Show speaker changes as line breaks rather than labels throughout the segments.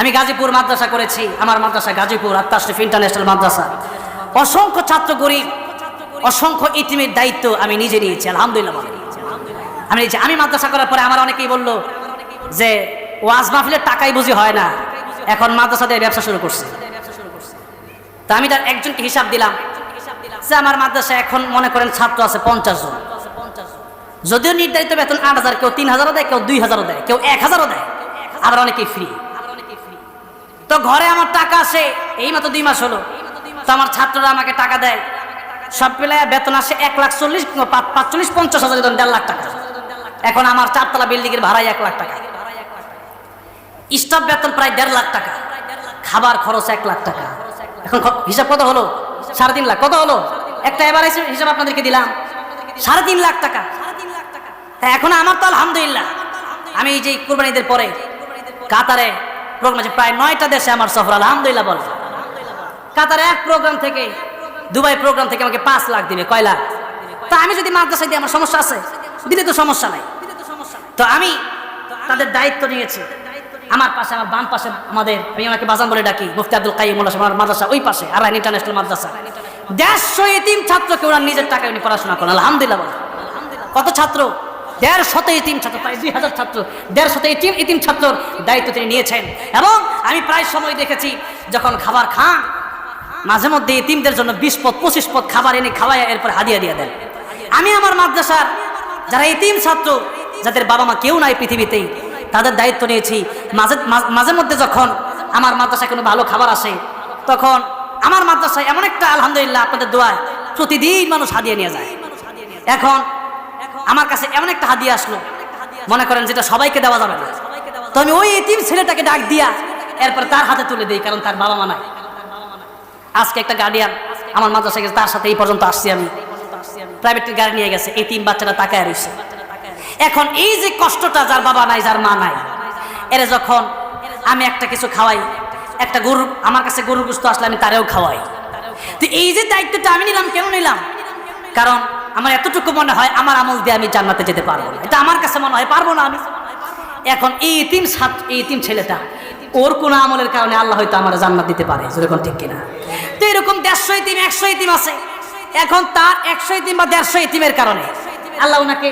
আমি গাজীপুর মাদ্রাসা করেছি, আমার মাদ্রাসা গাজীপুর, আত্মাশরফ ইন্টারন্যাশনাল মাদ্রাসা। অসংখ্য ছাত্র গরিব অসংখ্য ইতিমের দায়িত্ব আমি নিজে নিয়েছি, আলহামদুলিল্লাহ আমি নিয়েছি। আমি মাদ্রাসা করার পরে আমার অনেকেই বলল যে, ওয়াজ মাহফিলের টাকাই বুঝি হয় না। এখন মাদ্রাসা দিয়ে ব্যবসা শুরু করছে। তা আমি তার একজনকে হিসাব দিলাম যে আমার মাদ্রাসা এখন মনে করেন ছাত্র আছে পঞ্চাশ জন। যদিও নির্ধারিত বেতন আট হাজার, কেউ তিন হাজারও দেয়, কেউ দুই হাজারও দেয়, কেউ এক হাজারও দেয়, আবার অনেকেই ফ্রি তো ঘরে আমার টাকা আসে এই মাত্র দুই মাস হলো। তো আমার ছাত্ররা আমাকে টাকা দেয়। সব পেলে বেতন আসে এক লাখ চল্লিশ পাঁচ- পাঁচচল্লিশ, পঞ্চাশ হাজার দেড় লাখ টাকা। এখন আমার চারতলা বিল্ডিং এর ভাড়াই এক লাখ টাকা। স্টাফ বেতন প্রায় দেড় লাখ টাকা। খাবার খরচ এক লাখ টাকা। এখন হিসাব কত হলো? সাড়ে তিন লাখ। কত হলো? একটা এবার হিসাব আপনাদেরকে দিলাম। সাড়ে তিন লাখ টাকা। এখন আমার তো আলহামদুলিল্লাহ। আমি এই যে কুরবানিদের পরে কাতারে প্রোগ্রাম আছে, প্রায় নয়টা দেশে আমার সফর, আলহামদুলিল্লাহ বল। কাতারে এক প্রোগ্রাম থেকে, দুবাই প্রোগ্রাম থেকে আমাকে পাঁচ লাখ দিবে, কয় লাখ? তা আমি যদি মাদ্রাসায় দিই, আমার সমস্যা আছে? দিলে তো সমস্যা নাই। তো আমি তাদের দায়িত্ব নিয়েছি। আমার পাশে, আমার বাম পাশে আমাদের, আমি ওনাকে বাজান বলে ডাকি, মুফতি আব্দুল কাইম আমার মাদ্রাসা, ওই পাশে আর ইন্টারন্যাশনাল মাদ্রাসা। দেড়শো এতিম ছাত্রকে ওরা নিজের টাকায় উনি পড়াশোনা করেন, আলহামদুলিল্লাহ কত ছাত্র? দেড় শত ইতিম ছাত্র, প্রায় দুই হাজার ছাত্র দেড় শত ইতিম ইতিম ছাত্রর দায়িত্ব তিনি নিয়েছেন। এবং আমি প্রায় সময় দেখেছি, যখন খাবার খান, মাঝে মধ্যে ইতিমদের জন্য বিশ পদ, পঁচিশ পদ খাবার এনে খাওয়ায় এরপর হাদিয়া দিয়ে দেন। আমি আমার মাদ্রাসার যারা ইতিম ছাত্র, যাদের বাবা মা কেউ নাই পৃথিবীতেই, তাদের দায়িত্ব নিয়েছি। মাঝে মাঝে মধ্যে যখন আমার মাদ্রাসায় কোনো ভালো খাবার আসে, তখন আমার মাদ্রাসায় এমন একটা আলহামদুলিল্লাহ আপনাদের দোয়ায় প্রতিদিন মানুষ হাদিয়া নিয়ে যায়। এখন আমার কাছে এমন একটা হাদিয়া আসলো। মনে করেন যেটা সবাইকে দেওয়া যাবে না। তো আমি ওই এতিম ছেলেটাকে ডাক দিয়া এরপর তার হাতে তুলে দিই, কারণ তার বাবা মা নাই। আজকে একটা গার্ডিয়ান আমার মাদ্রাসায় গেছে, তার সাথে এই পর্যন্ত আসছি আমি। প্রাইভেট গাড়ি নিয়ে গেছে এই তিন বাচ্চারা তাকায় রয়েছে এখন এই যে কষ্টটা যার বাবা নাই, যার মা নাই, এর যখন আমি একটা কিছু খাওয়াই, একটা গরু, আমার কাছে গরুর গুস্ত আসলে আমি তারেও খাওয়াই। তো এই যে দায়িত্বটা আমি নিলাম, কেন নিলাম? কারণ আমার এতটুকু মনে হয় আমার আমল দিয়ে আমি জান্নাতে যেতে পারব না। এটা আমার কাছে মনে হয়, পারব না আমি। এখন এই তিন সাত, এই তিন ছেলেটা, ওর কোন আমলের কারণে আল্লাহ হয়তো আমার জান্নাত দিতে পারে যেরকম ঠিক কিনা। তো এরকম দেড়শো ইতিম একশো ইতিম আছে। এখন তার একশো ইতিম বা দেড়শো ইতিমের কারণে আল্লাহ ওনাকে,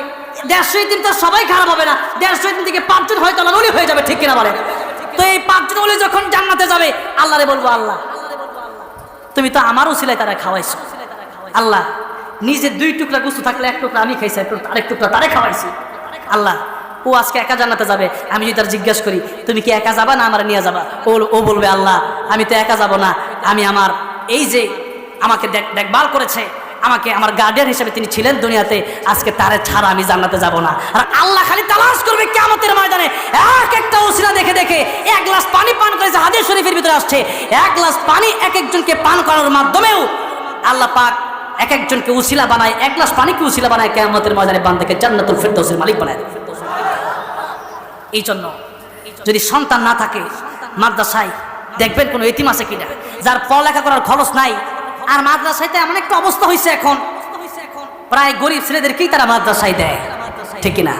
দেড়শো ইতিম তো সবাই খারাপ হবে না, দেড়শো ইতিম থেকে পাঁচজন হয়তো আল্লাহ ওলি হয়ে যাবে, ঠিক কিনা বলে তো এই পাঁচজন ওলি যখন জান্নাতে যাবে, আল্লাহরে বলব, আল্লাহ, তুমি তো আমারও সিলাই তারা খাওয়াইছো। আল্লাহ নিজে দুই টুকরা গুস্তু থাকলে এক টুকরা আমি খাইছি আরেক টুকরা তারে খাওয়াইছি। আল্লাহ, ও আজকে একা জান্নাতে যাবে, আমি যদি তার জিজ্ঞেস করি, তুমি কি একা যাবা না আমার নিয়ে যাবা? ও ও বলবে, আল্লাহ, আমি তো একা যাব না, আমি আমার এই যে আমাকে দেখ দেখভাল করেছে, আমাকে আমার গার্ডিয়ান হিসেবে তিনি ছিলেন দুনিয়াতে, আজকে তারে ছাড়া আমি জান্নাতে যাব না। আর আল্লাহ খালি তালাশ করবে কেমতের ময়দানে। এক একটা ওসিলা দেখে দেখে এক গ্লাস পানি পান করেছে হাদিস শরীফের ভিতরে আসছে। এক গ্লাস পানি এক একজনকে পান করার মাধ্যমেও আল্লাহ পাক এক একজনকে উসিলা বানায়, এক গ্লাস পানিকে উসিলা বানায় কেমতের ময়দানে বান্দাকে জান্নাতুল ফেরদৌসের মালিক বানায়। এই জন্য যদি সন্তান না থাকে মাদ্রাসায়, দেখবেন কোনো এতিম আছে কিনা, যার পড়ালেখা করার খরচ নাই, আর মাদ্রাসায়তে এমন একটা অবস্থা হয়েছে এখন। প্রায় গরিব ছেলেদেরকেই তারা মাদ্রাসায় দেয়, ঠিক কিনা?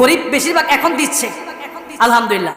গরিব বেশিরভাগ এখন দিচ্ছে, আলহামদুলিল্লাহ।